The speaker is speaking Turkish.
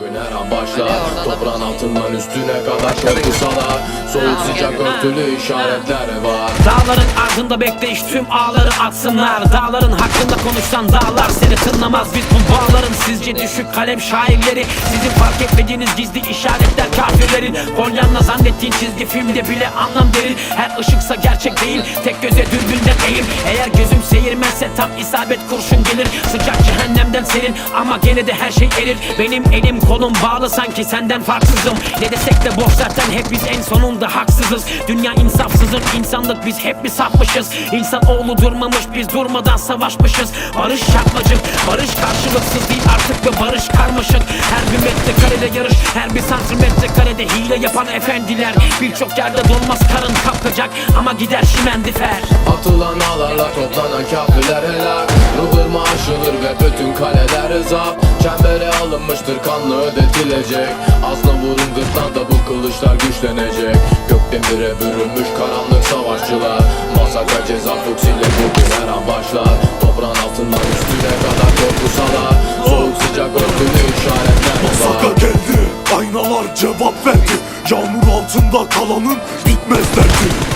Bugün her an başlar Toprağın altından üstüne kadar korkusalar Soğuk sıcak örtülü işaretler var. Dağların ardında bekleyiş tüm ağları atsınlar. Dağların hakkında konuşsan dağlar seni tınlamaz Biz bu bağların sizce düşük kalem şairleri. Sizin fark etmediğiniz gizli işaretler kafirlerin. Polyanla zannettiğin çizgi filmde bile anlam derin Her ışıksa gerçek değil tek göze dürbünden eğim. Eğer gözüm seyirmezse tam isabet kurşun gelir. Sıcak cehennemden serin ama gene de her şey erir. Benim elim kolum bağlı sanki senden farksızım. Ne desek de boş zaten hep biz en sonunda haksızız. Dünya insafsızın insanlık biz hep mi sapmışız. İnsan oğlu durmamış biz durmadan savaşmışız. Barış yapmacık barış karşılıksız değil artık ve barış karmaşık. Her bir metrekarede yarış her bir santimetre karede hile yapan efendiler. Birçok yerde dolmaz karın kapkacak ama gider şimendifer. Atılan ağlarla toplanan kafirler helak Ruhurma aşılır ve bütün kaleler zapt Çembere alınmıştır kanlı ödetilecek. Asla vurun gırtlanda bu kılıçlar güçlenecek. Gökdemire bürünmüş karanlık savaşçılar. Masaka ceza fuksiyle bugün her an başlar. Toprağın altından üstüne kadar korkusalar. Soğuk sıcak örtülü işaretler Saka var geldi, aynalar cevap verdi. Yağmur altında kalanın bitmez derdi